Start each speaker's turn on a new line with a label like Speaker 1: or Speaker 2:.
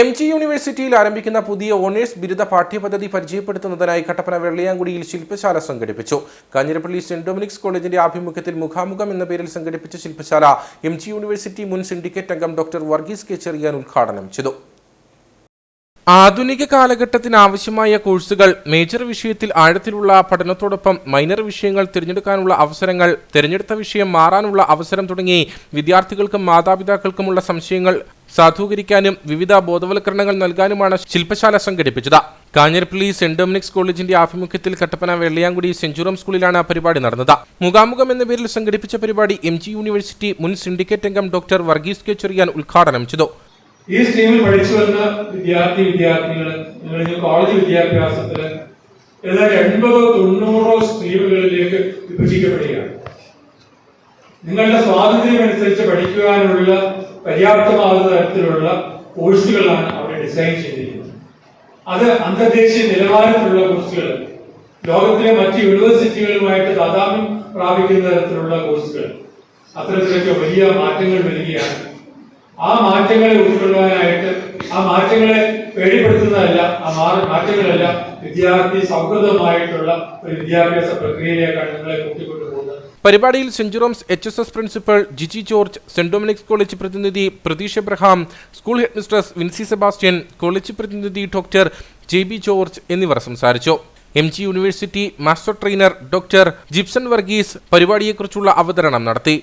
Speaker 1: M G യൂണിവേഴ്സിറ്റിയിൽ ആരംഭിക്കുന്ന പുതിയ ഓണേഴ്സ് ബിരുദ പാഠ്യപദ്ധതി പരിചയപ്പെടുത്തുന്നതിനായി കട്ടപ്പന വെള്ളിയാങ്കുടിയിൽ ശില്പശാല സംഘടിപ്പിച്ചു. കാഞ്ഞിരപ്പള്ളി സെന്റ് ഡൊമിനിക്സ് കോളേജിന്റെ ആഭിമുഖ്യത്തിൽ മുഖാമുഖം എന്ന പേരിൽ സംഘടിപ്പിച്ച ശില്പശാല എം ജി യൂണിവേഴ്സിറ്റി മുൻ സിൻഡിക്കേറ്റ് അംഗം ഡോക്ടർ വർഗീസ് കെ ചെറിയാൻ ഉദ്ഘാടനം ചെയ്തു. ആധുനിക കാലഘട്ടത്തിന് ആവശ്യമായ കോഴ്സുകൾ മേജർ വിഷയത്തിൽ ആഴത്തിലുള്ള പഠനത്തോടൊപ്പം മൈനർ വിഷയങ്ങൾ തിരഞ്ഞെടുക്കാനുള്ള അവസരങ്ങൾ തിരഞ്ഞെടുത്ത വിഷയം മാറാനുള്ള അവസരം തുടങ്ങി വിദ്യാർത്ഥികൾക്കും മാതാപിതാക്കൾക്കുമുള്ള സംശയങ്ങൾ സാധൂകരിക്കാനും വിവിധ ബോധവൽക്കരണങ്ങൾ നൽകാനുമാണ് ശില്പശാല സംഘടിപ്പിച്ചത്. കാഞ്ഞിരപ്പള്ളി സെന്റ് ഡൊമിനിക്സ് കോളേജിന്റെ ആഭിമുഖ്യത്തിൽ കട്ടപ്പന വെള്ളിയാങ്കുടി സെഞ്ചുറം സ്കൂളിലാണ് പരിപാടി നടന്നത്. മുഖാമുഖം എന്ന പേരിൽ സംഘടിപ്പിച്ച പരിപാടി എം യൂണിവേഴ്സിറ്റി മുൻ സിൻഡിക്കേറ്റ് അംഗം ഡോക്ടർ വർഗീസ് കെ ചെറിയാൻ ഉദ്ഘാടനം ചെയ്തു.
Speaker 2: ഈ സ്ട്രീമിൽ പഠിച്ചു വന്ന വിദ്യാർത്ഥി വിദ്യാർത്ഥികൾ അല്ലെങ്കിൽ കോളേജ് വിദ്യാഭ്യാസത്തിൽ ഏതാണ്ട് എൺപതോ തൊണ്ണൂറോ സ്ട്രീമുകളിലേക്ക് വിഭജിക്കപ്പെടുകയാണ്. നിങ്ങളുടെ സ്വാതന്ത്ര്യം അനുസരിച്ച് പഠിക്കുവാനുള്ള പര്യാപ്തമാകുന്ന തരത്തിലുള്ള കോഴ്സുകളാണ് അവിടെ ഡിസൈൻ ചെയ്തിരിക്കുന്നത്. അത് അന്തർദേശീയ നിലവാരത്തിലുള്ള കോഴ്സുകൾ ലോകത്തിലെ മറ്റ് യൂണിവേഴ്സിറ്റികളുമായിട്ട് താതാമ്യം പ്രാപിക്കുന്ന തരത്തിലുള്ള കോഴ്സുകൾ അത്തരത്തിലൊക്കെ വലിയ മാറ്റങ്ങൾ വരികയാണ് ആ മാറ്റങ്ങളെ ഉൾക്കൊള്ളുവാനായിട്ട് ആ മാറ്റങ്ങളെ പേടിപ്പെടുത്തുന്നതല്ല ആ മാറ്റങ്ങളല്ല വിദ്യാർത്ഥി സൗഹൃദമായിട്ടുള്ള ഒരു വിദ്യാഭ്യാസ പ്രക്രിയയിലേക്കാണ് നിങ്ങളെ കൂട്ടിക്കൊണ്ടു
Speaker 1: പരിപാടിയിൽ John's H S S principal Jiji George saint Dominic's college പ്രതിനിധി Prateesh Abraham school head mistress Vincy Sebastian college പ്രതിനിധി ഡോക്ടർ ജെ ബി ജോർജ് എന്നിവർ സംസാരിച്ചു. M G university master trainer doctor Gipson Varghese പരിപാടിയെക്കുറിച്ചുള്ള അവതരണം നടത്തി.